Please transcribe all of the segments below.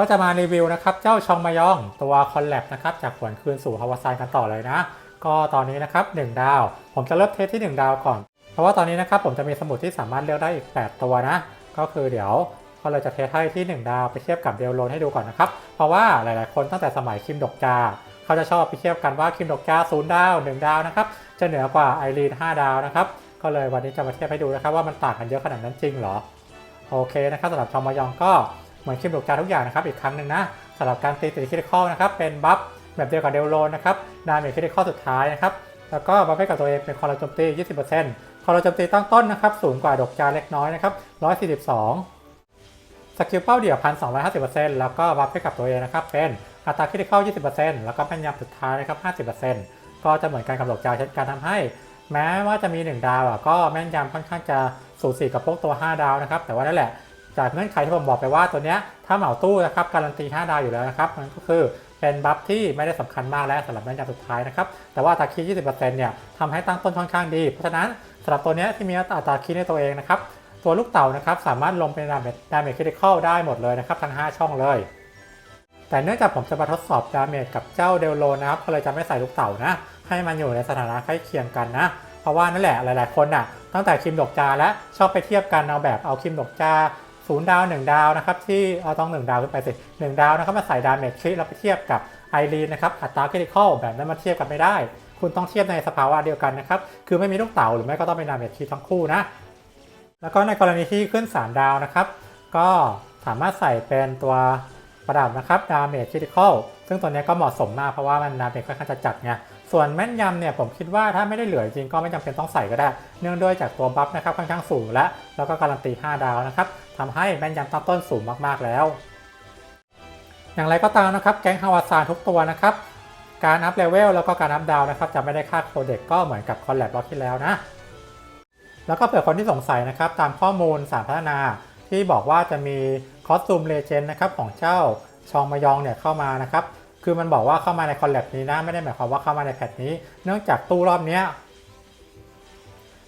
ก็จะมารีวิวนะครับเจ้าชองมายองตัวคอนแลบนะครับจากหวนคืนสู่ฮาวาไซกันต่อเลยนะ ก็ตอนนี้นะครับ1ดาว ผมจะเริ่มเทสที่ 1 ดาวก่อน เพราะว่าตอนนี้นะครับผมจะมีสมุดที่สามารถเลือกได้อีก 8 ตัวนะ ก็คือเดี๋ยวก็เลยจะเทสให้ที่ 1 ดาวไปเทียบกับเดลโลนให้ดูก่อนนะครับ เพราะว่าหลายๆ คนตั้งแต่สมัยคิมดกจาเขาจะชอบไปเทียบกันว่าคิมดกจาศูนย์ดาว 1 ดาวนะครับจะเหนือกว่าไอรีน5 ดาวนะครับก็เลยวันนี้จะมาเทียบให้ดูนะครับว่ามันต่างกันเยอะขนาดนั้นจริงเหรอโอเคนะครับสำหรับชองมายองก็ เหมือนคิมดกจาทุกอย่างนะครับอีกครั้งหนึ่งนะสำหรับการตีติดคิดข้อนะครับเป็นบัฟแบบเดียวกับเดลโลนะครับดาเมจคิดข้อสุดท้ายนะครับแล้วก็บัฟให้กับตัวเองเป็นคอร์โจมตี 20%คอร์โจมตีตั้งต้นนะครับสูงกว่าดอกจาเล็กน้อยนะครับ 142 สกิลเป้าเดี่ยว 1,250%แล้วก็บัฟให้กับตัวเองนะครับเป็นอัตราคิดเข้า20%แล้วก็แม่นยำสุดท้ายนะครับ 50%ก็จะเหมือนกันกับดกจาเช่นกันทำให้ แม้ว่าจะมี 1 ดาวก็แม่นยำค่อนข้างจะสูสีกับพวกตัว 5 ดาวนะครับแต่ว่านั่นแหละ จากเงื่อนไขที่ผมบอกไปว่าตัวเนี้ยถ้าเหมาตู้นะครับการันตี 5 ดาวอยู่แล้วนะครับมันก็คือเป็นบัฟที่ไม่ได้สำคัญมากแล้วสำหรับแม่นยำสุดท้ายนะครับแต่ว่าอัตราคี20%เนี่ยทำให้ตั้งต้นค่อนข้างดี เพราะฉะนั้นสำหรับตัวเนี้ยที่มีอัตราคีในตัวเองนะครับตัวลูกเต่านะครับสามารถลงเป็นดาเมจดาเมจคริติคอลได้หมดเลยนะครับทั้ง 5 ช่องเลยแต่เนื่องจากผมจะมาทดสอบดาเมจกับเจ้าเดลโลนะครับก็เลยจะไม่ใส่ลูกเต่านะ ให้มันอยู่ในสถานะใกล้เคียงกันนะ เพราะว่านั่นแหละหลาย ๆ คนน่ะตั้งแต่คิมดกจาและชอบไปเทียบกันเอาแบบเอาคิมดกจา ศูนย์ดาวหนึ่งดาวนะครับที่เอาต้องหนึ่งดาวขึ้นไปสิหนึ่งดาวนะครับมาใส่ดาเมจคริแล้วไปเทียบกับไอรีนนะครับอัตราคริติคอลแบบนั้นมาเทียบกันไม่ได้ คุณต้องเทียบในสภาวะเดียวกันนะครับคือไม่มีลูกเต่าหรือไม่ก็ต้องเป็นดาเมจคริทั้งคู่นะแล้วก็ในกรณีที่ขึ้น 3 ดาวนะครับ ก็สามารถใส่เป็นตัวประดับนะครับดาเมจคริติคอลซึ่งตัวนี้ก็เหมาะสมมากเพราะว่ามันดาเมจค่อนข้างจะจัดไง ส่วนแม่นยำเนี่ยผมคิดว่าถ้าไม่ได้เหลือจริงก็ไม่จำเป็นต้องใส่ก็ได้ เนื่องด้วยจากตัวบัฟนะครับค่อนข้างสูงและแล้วก็การันตี 5 ดาวนะครับทำให้แม่นยำตั้งต้นสูงมากๆแล้ว อย่างไรก็ตามนะครับแก๊งฮาวาซานทุกตัวนะครับการอัพเลเวลแล้วก็การอัพดาวนะครับจะไม่ได้ค่าโคเด็กก็เหมือนกับคอนแลบรอบที่แล้วนะ แล้วก็เผื่อคนที่สงสัยนะครับตามข้อมูลสารพัฒนาที่บอกว่าจะมีคอสตูมเลเจนด์นะครับของเจ้าชองมายองเนี่ยเข้ามานะครับ คือมันบอกว่าเข้ามาในคอลแลบนี้นะไม่ได้หมายความว่าเข้ามาในแพทนี้ เนื่องจากตู้รอบนี้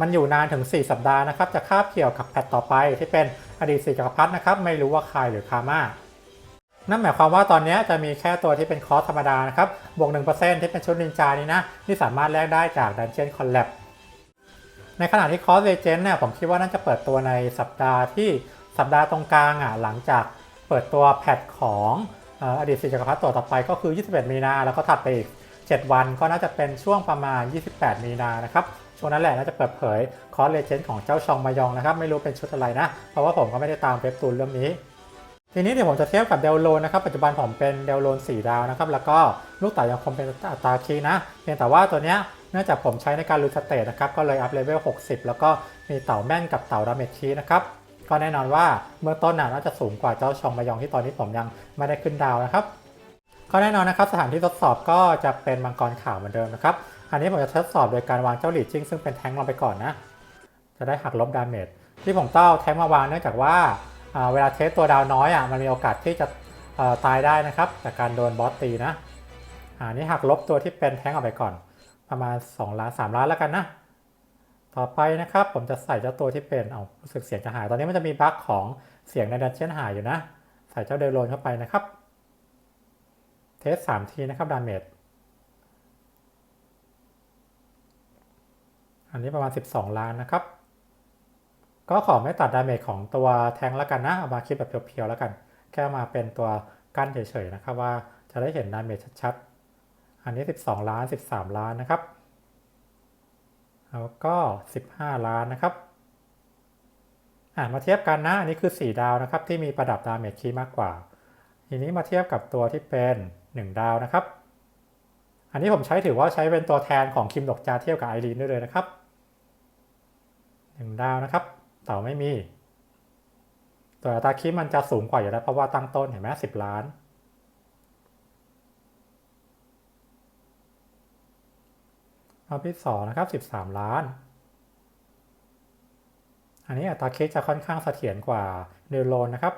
มันอยู่นานถึง 4 สัปดาห์นะครับ จะคาบเกี่ยวกับแพทต่อไปที่เป็นอดีตสี่จักรพรรดินะครับ ไม่รู้ว่าใครหรือคาม่านั่นหมายความว่าตอนนี้จะมีแค่ตัวที่เป็นคอสธรรมดานะครับ บวก 1%ที่เป็นชุดนินจานี้นะ ที่สามารถแลกได้จากดันเจียนคอลแลบในขณะที่คอสเลเจนด์เนี่ยผมคิดว่าน่าจะเปิดตัวในสัปดาห์ที่สัปดาห์ตรงกลางอะหลังจากเปิดตัวแพทของ อดีตศิจักรพรรดิตัวต่อไปก็คือ 21 มีนาแล้วก็ถัดไปอีก 7 วันก็น่าจะเป็นช่วงประมาณ 28 มีนานะครับช่วงนั้นแหละน่าจะเปิดเผยคอสเลเจนด์ของเจ้าชองมายองนะครับไม่รู้เป็นชุดอะไรนะ เพราะว่าผมก็ไม่ได้ตามเว็บตูนเรื่องนี้ทีนี้เดี๋ยวผมจะเทียบกับเดลโลนนะครับปัจจุบันผมเป็นเดลโลน4ดาวนะครับแล้วก็ลูกเต๋ายังคงเป็นอัตราคีนะเพียงแต่ว่าตัวเนี้ยเนื่องจากผมใช้ในการลูสเตตนะครับก็เลยอัพเลเวล 60 แล้วก็มีเต่าแม่นกับเต่าดาเมจคีนะครับ ก็แน่นอนว่าเมื่อต้นน่าจะสูงกว่าเจ้าชองมายองที่ตอนนี้ผมยังไม่ได้ขึ้นดาวนะครับก็แน่นอนนะครับสถานที่ทดสอบก็จะเป็นมังกรขาวเหมือนเดิมนะครับอันนี้ผมจะทดสอบโดยการวางเจ้าหลีจิ้งซึ่งเป็นแท้งลงไปก่อนนะ จะได้หักลบดาเมจที่ผมเต้าแท้งมาวางเนื่องจากว่าเวลาเทสตัวดาวน้อยอะมันมีโอกาสที่จะตายได้นะครับจากการโดนบอสตีนะอ่านี่หักลบตัวที่เป็นแท้งออกไปก่อน ประมาณ2ล้าน3ล้านแล้วกันนะ ต่อไปนะครับผมจะใส่เจ้าตัวที่เป็นเอารู้สึกเสียงจะหาย ตอนนี้มันจะมีบั๊กของเสียงในดันเจียนหายอยู่นะ ใส่เจ้าเดลโลนเข้าไปนะครับเทส3ทีนะครับดาเมจอันนี้ประมาณ 12 ล้านนะครับ ก็ขอไม่ตัดดาเมจของตัวแทงแล้วกันนะ เอามาคิดแบบเพียวๆแล้วกัน แค่มาเป็นตัวกั้นเฉยๆนะครับว่าจะได้เห็นดาเมจชัดๆ อันนี้ 12 ล้าน 13 ล้านนะครับ แล้วก็ 15 ล้านนะครับอะมาเทียบกันนะอันนี้คือ 4 ดาวนะครับ ที่มีประดับดาเมจคีมากกว่า ทีนี้มาเทียบกับตัวที่เป็น 1 ดาวนะครับ อันนี้ผมใช้ถือว่าใช้เป็นตัวแทนของคิมดกจาเทียบกับไอรีนได้เลยนะครับ 1 ดาวนะครับ เต่าไม่มี ตัวอัตราคิดมันจะสูงกว่าอยู่แล้วเพราะว่าตั้งต้นเห็นไหมสิบล้าน รอบที่สองนะครับสิบสามล้าน อันนี้อัตราคิดจะค่อนข้างเสถียรกว่าเดลโลนนะครับ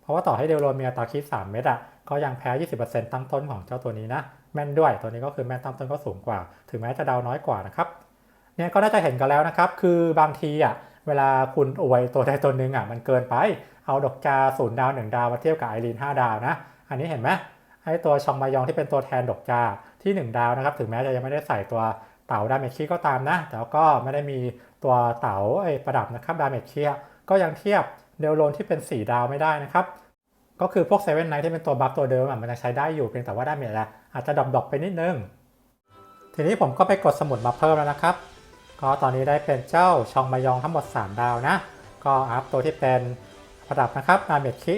เพราะว่าต่อให้เดลโลนมีอัตราคิด 3 เม็ดอะ ก็ยังแพ้ 20%ตั้งต้นของเจ้าตัวนี้นะ แม่นด้วย ตัวนี้ก็คือแม่นตั้งต้นก็สูงกว่า ถึงแม้จะดาวน้อยกว่านะครับ เนี่ยก็น่าจะเห็นกันแล้วนะครับ คือบางทีอะ เวลาคุณอวยตัวใดตัวหนึ่งอะ มันเกินไป เอาดอกจาศูนย์ดาวหนึ่งดาวมาเทียบกับไอรีนห้าดาวนะ อันนี้เห็นไหมไอตัวชองมายองที่เป็นตัวแทนดอกจาที่ 1 ดาวนะครับ ถึงแม้จะยังไม่ได้ใส่ตัว เต๋าดาเมจคีก็ตามนะ แต่ก็ไม่ได้มีตัวเต๋าไอประดับนะครับดาเมจคีก็ยังเทียบเดลโลนที่เป็น 4 ดาวไม่ได้นะครับ ก็คือพวกเซเว่นไนท์ที่เป็นตัวบัฟตัวเดิมอะมันยังใช้ได้อยู่เพียงแต่ว่าดาเมจอะอาจจะดรอปๆไปนิดนึง ทีนี้ผมก็ไปกดสมุดมาเพิ่มแล้วนะครับ ก็ตอนนี้ได้เป็นเจ้าชองมายองทั้งหมด 3 ดาวนะ ก็อัพตัวที่เป็นประดับนะครับดาเมจคิ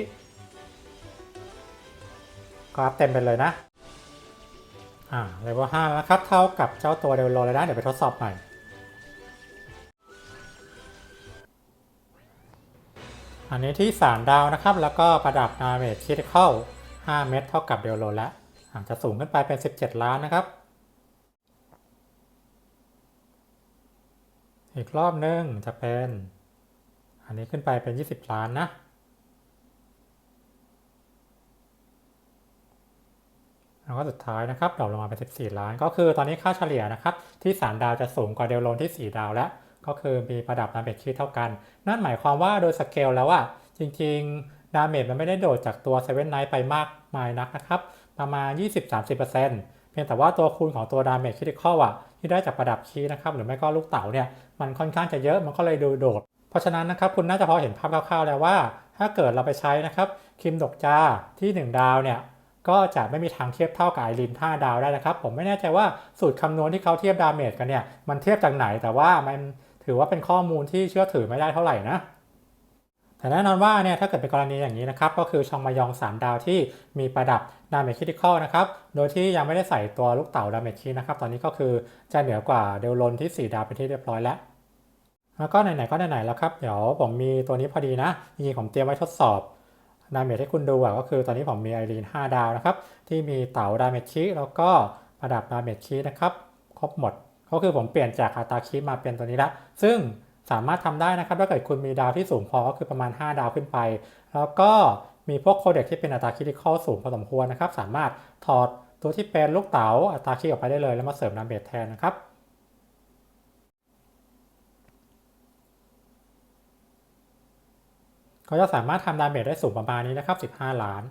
ก็อัพเต็มไปเลยนะ อ่าเลเวล5แล้วนะครับ เท่ากับเจ้าตัวเดลโลเลยนะ เดี๋ยวไปทดสอบใหน่อันนี้ที่ 3 ดาวนะครับ แล้วก็ประดับดาเมจคิดเข้า5 เม็ดเท่ากับเดลโลแล้วอาจจะสูงขึ้นไปเป็น 17 ล้านนะครับ อีกรอบนึงจะเป็น อันนี้ขึ้นไปเป็น 20 ล้านนะ แล้วก็สุดท้ายนะครับดรอปลงมาเป็น 14 ล้าน ก็คือตอนนี้ค่าเฉลี่ยนะครับที่ 3 ดาวจะสูงกว่าเดลโลนที่ 4 ดาวแล้ว ก็คือมีประดับดาเมจคีเท่ากัน นั่นหมายความว่าโดยสเกลแล้วอะจริงๆ ดาเมจมันไม่ได้โดดจากตัวเซเว่นไนท์ไปมากมายนักนะครับ ประมาณ 20-30%เพียงแต่ว่าตัวคูณของตัวดาเมจคริติคอลอะที่ได้จากประดับคีนะครับหรือไม่ก็ลูกเต๋าเนี่ยมันค่อนข้างจะเยอะมันก็เลยดูโดด เพราะฉะนั้นนะครับคุณน่าจะพอเห็นภาพคร่าวๆแล้วว่า ถ้าเกิดเราไปใช้นะครับคิมดกจาที่ 1 ดาวเนี่ย ก็จะไม่มีทางเทียบเท่ากับไอริน5ดาวได้นะครับ ผมไม่แน่ใจว่าสูตรคำนวณที่เขาเทียบดาเมจกันเนี่ยมันเทียบจากไหนแต่ว่ามันถือว่าเป็นข้อมูลที่เชื่อถือไม่ได้เท่าไหร่นะแต่แน่นอนว่าเนี่ยถ้าเกิดเป็นกรณีอย่างนี้นะครับก็คือชองมายอง 3 ดาวที่มีประดับดาเมจคิติคอลนะครับโดยที่ยังไม่ได้ใส่ตัวลูกเต๋าดาเมจคีนะครับตอนนี้ก็คือจะเหนือกว่าเดลลนที่ 4 ดาวเป็นที่เรียบร้อยแล้วแล้วก็ไหนๆก็ไหนๆแล้วครับ เดี๋ยวผมมีตัวนี้พอดีนะจริงๆผมเตรียมไว้ทดสอบ ดาเมจให้คุณดูอะก็คือตอนนี้ผมมีไอรีน5 ดาวนะครับ ที่มีเต๋าดาเมจคีแล้วก็ประดับดาเมจคีนะครับ ครบหมด ก็คือผมเปลี่ยนจากอัตราคีมาเป็นตัวนี้ละ ซึ่งสามารถทำได้นะครับ ถ้าเกิดคุณมีดาวที่สูงพอก็คือประมาณ 5 ดาวขึ้นไป แล้วก็มีพวกโคเด็กที่เป็นอัตราคิดที่ข้อสูงพอสมควรนะครับ สามารถถอดตัวที่เป็นลูกเต๋าอัตราคีออกไปได้เลยแล้วมาเสริมดาเมจแทนนะครับ ก็จะสามารถทำดาเมจได้สูงประมาณนี้นะครับ 15 ล้าน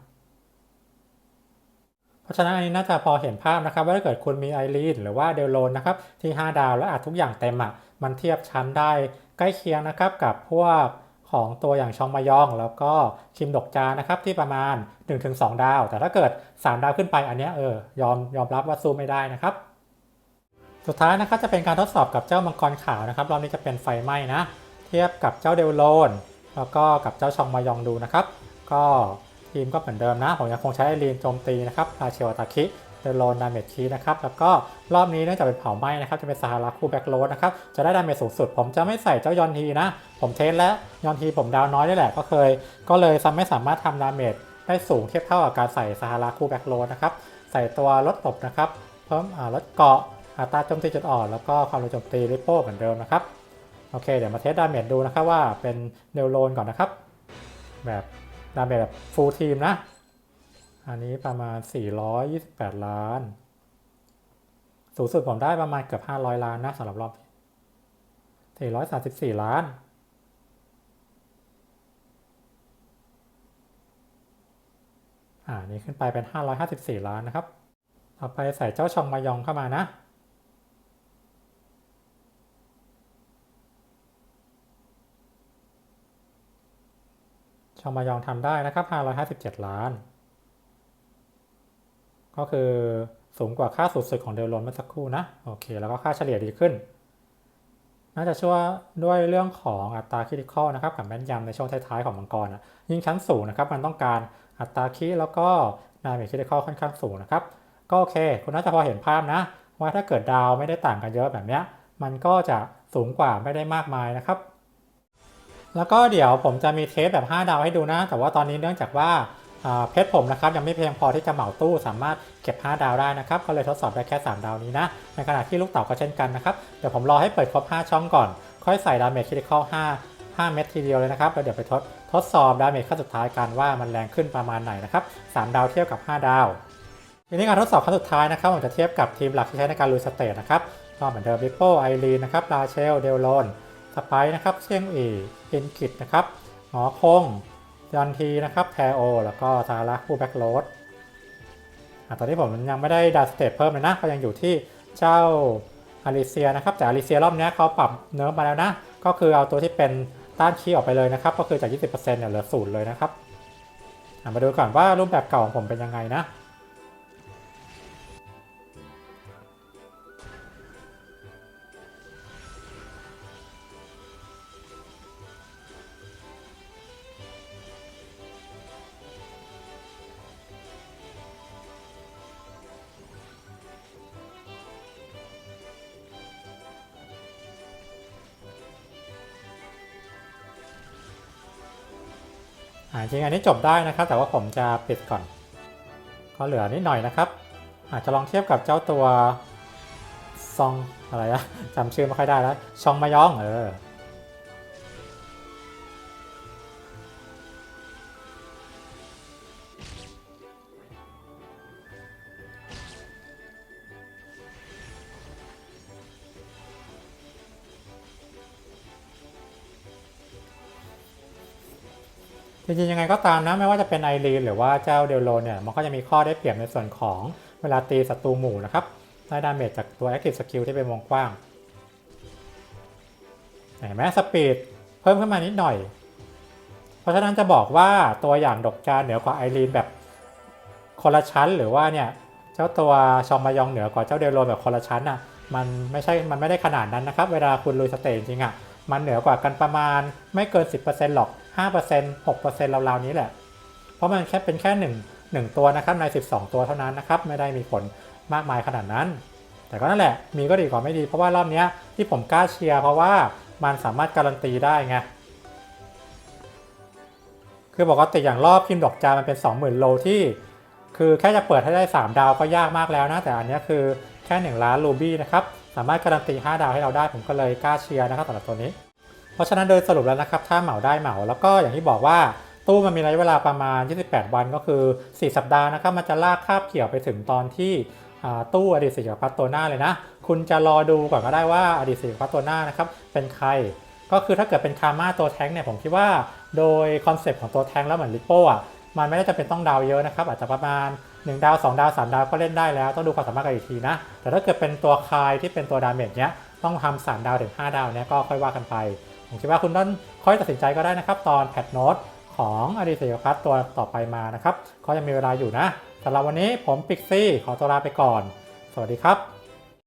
เพราะฉะนั้นอันนี้น่าจะพอเห็นภาพนะครับ ว่าถ้าเกิดคุณมีไอรีนหรือว่าเดลโลนนะครับที่ 5 ดาวแล้วอาจทุกอย่างเต็มอะมันเทียบชั้นได้ใกล้เคียงนะครับกับพวกของตัวอย่างชองมายอง แล้วก็คิมดกจานะครับที่ประมาณ 1-2 ดาว แต่ถ้าเกิด 3 ดาวขึ้นไปอันนี้เออยอมยอมรับว่าสู้ไม่ได้นะครับสุดท้ายนะครับจะเป็นการทดสอบกับเจ้ามังกรขาวนะครับรอบนี้จะเป็นไฟไหม้นะ เทียบกับเจ้าเดลโลน แล้วก็กับเจ้าชองมายองดูนะครับ ก็ทีมก็เหมือนเดิมนะ ผมยังคงใช้ไอรีนโจมตีนะครับราเชลตาคิเดโลนดาเมจคีนะครับ แล้วก็รอบนี้เนื่องจากเป็นเผาไหม้นะครับ จะเป็นซาฮาราคูแบ็กโรดนะครับ จะได้ดาเมจสูงสุด ผมจะไม่ใส่เจ้ายอนทีนะ ผมเทสแล้วยอนทีผมดาวน้อยนี่แหละก็เคย ก็เลยไม่สามารถทำดาเมจได้สูงเทียบเท่ากับการใส่ซาฮาราคูแบ็กโรดนะครับ ใส่ตัวลดตบนะครับ เพิ่มอ่าลดเกาะอัตราโจมตีจุดอ่อน แล้วก็ความเร็วโจมตีริปโป้เหมือนเดิมนะครับ โอเค เดี๋ยวมาเทสดาเมจดูนะครับว่าเป็นเดลโลนก่อนนะครับ แบบดาเมจแบบฟูลทีมนะ อันนี้ประมาณ 428 ล้าน สูงสุดผมได้ประมาณเกือบ 500 ล้านนะสำหรับรอบนี้434 ล้านอ่านี่ขึ้นไปเป็น 554 ล้านนะครับ ต่อไปใส่เจ้าชองมายองเข้ามานะ ชองมายองทำได้นะครับ 557 ล้าน ก็คือสูงกว่าค่าสูงสุดของเดลโลนเมื่อสักครู่นะ โอเค แล้วก็ค่าเฉลี่ยดีขึ้น น่าจะช่วยด้วยเรื่องของอัตราคิดข้อนะครับกับแม่นยำในช่วงท้ายๆของมังกรนะยิ่งชั้นสูงนะครับ มันต้องการอัตราคิแล้วก็ดาเมจคิดข้อค่อนข้างสูงนะครับ ก็โอเค คุณน่าจะพอเห็นภาพนะ ว่าถ้าเกิดดาวไม่ได้ต่างกันเยอะแบบนี้มันก็จะสูงกว่าไม่ได้มากมายนะครับ แล้วก็เดี๋ยวผมจะมีเทสแบบ 5 ดาวให้ดูนะ แต่ว่าตอนนี้เนื่องจากว่าเพชรผมนะครับยังไม่เพียงพอที่จะเหมาตู้สามารถเก็บ 5 ดาวได้นะครับก็เลยทดสอบได้แค่ 3 ดาวนี้นะ ในขณะที่ลูกเต๋าก็เช่นกันนะครับเดี๋ยวผมรอให้เปิดครบ 5 ช่องก่อน ค่อยใส่ดาเมจคิดข้อ5 5 เม็ดทีเดียวเลยนะครับแล้วเดี๋ยวไปทดทดสอบดาเมจขั้นสุดท้ายกันว่ามันแรงขึ้นประมาณไหนนะครับ3ดาวเทียบกับ 5 ดาวทีนี้การทดสอบขั้นสุดท้ายนะครับผมจะเทียบกับทีมหลักที่ใช้ในการลุยสเตจนะครับก็เหมือนเดิมริปโป้ไอรีนนะครับลาเชลเดลโลน สไปนะครับเชียงอีอินกิดนะครับหมอคงยันทีนะครับแทโอ แล้วก็ซาระผู้แบ็กโรดอะตอนนี้ผมยังไม่ได้ดัดสเตตเพิ่มเลยนะก็ยังอยู่ที่เจ้าอาริเซียนะครับแต่อาริเซียรอบนี้เขาปรับเนื้อมาแล้วนะ ก็คือเอาตัวที่เป็นต้านคีออกไปเลยนะครับ ก็คือจาก 20%เนี่ยเหลือศูนย์เลยนะครับอะมาดูก่อนว่ารูปแบบเก่าของผมเป็นยังไงนะ อ่าจริงอันนี้จบได้นะครับ แต่ว่าผมจะปิดก่อน ก็เหลือนิดหน่อยนะครับ อาจจะลองเทียบกับเจ้าตัวซองอะไรนะจำชื่อไม่ค่อยได้แล้ว ชองมายองเออ ริงๆยังไงก็ตามนะไม่ว่าจะเป็นไอรีนหรือว่าเจ้าเดลโลเนี่ยมันก็จะมีข้อได้เปรียบในส่วนของเวลาตีศัตรูหมู่นะครับได้ดาเมจจากตัว Active Skill ที่เป็นวงกว้างเห็นไหมสปีดเพิ่มขึ้นมานิดหน่อย เพราะฉะนั้นจะบอกว่าตัวอย่างดกจานเหนือกว่าไอรีนแบบคนละชั้นหรือว่าเนี่ยเจ้าตัวชองมายองเหนือกว่าเจ้าเดลโลแบบคนละชั้นอะมันไม่ใช่ มันไม่ได้ขนาดนั้นนะครับ เวลาคุณลุยสเตจจริงอะ มันเหนือกว่ากันประมาณไม่เกิน 10%หรอก 5% 6%ราวๆนี้แหละ เพราะมันแค่เป็นแค่หนึ่งหนึ่งตัวนะครับใน 12 ตัวเท่านั้นนะครับไม่ได้มีผลมากมายขนาดนั้น แต่ก็นั่นแหละมีก็ดีกว่าไม่ดี เพราะว่ารอบนี้ที่ผมกล้าเชียร์เพราะว่ามันสามารถการันตีได้ไงคือปกติอย่างรอบพิมพ์ดอกจานมันเป็น 20,000 โลที่ คือแค่จะเปิดให้ได้ 3 ดาวก็ยากมากแล้วนะ แต่อันนี้คือแค่ 1 ล้านรูบี้นะครับ สามารถการันตี 5 ดาวให้เราได้ผมก็เลยกล้าเชียร์นะครับสำหรับตัวนี้ เพราะฉะนั้นโดยสรุปแล้วนะครับถ้าเหมาได้เหมาแล้วก็อย่างที่บอกว่าตู้มันมีระยะเวลาประมาณ 28 วันก็คือ 4 สัปดาห์นะครับมันจะลากคาบเกี่ยวไปถึงตอนที่ตู้อดีตสิจักรพรรดิตัวหน้าเลยนะ คุณจะรอดูก่อนก็ได้ว่าอดีตสิจักรพรรดิตัวหน้านะครับเป็นใคร ก็คือถ้าเกิดเป็นคาม่าตัวแท้งเนี่ยผมคิดว่า โดยคอนเซปต์ของตัวแท้งแล้วเหมือนลิปโป้อะมันไม่ได้จะเป็นต้องดาวเยอะนะครับอาจจะประมาณ 1 ดาว 2 ดาว 3 ดาวก็เล่นได้แล้ว ต้องดูความสามารถกันอีกทีนะ แต่ถ้าเกิดเป็นตัวคายที่เป็นตัวดาเมจเนี้ยต้องทำ3ดาวถึง5ดาวเนี้ยก็ค่อยว่ากันไป ผมคิดว่าคุณต้องค่อยตัดสินใจก็ได้นะครับ ตอนแพทโน้ตของอดีตเสียพัทตัวต่อไปมานะครับ ก็ยังมีเวลาอยู่นะสำหรับวันนี้ผมปิกซี่ขอตัวลาไปก่อน สวัสดีครับ